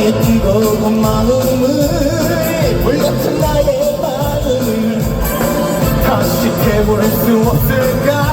나의 뜨거운 마음을 불같은 나의 마음을 다시 태워낼 수 없을까?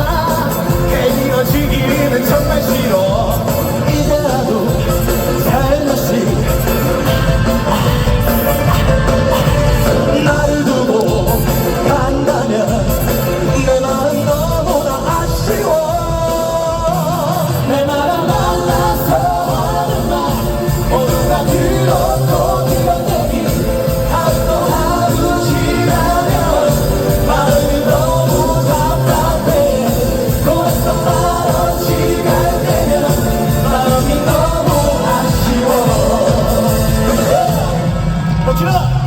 멈춰!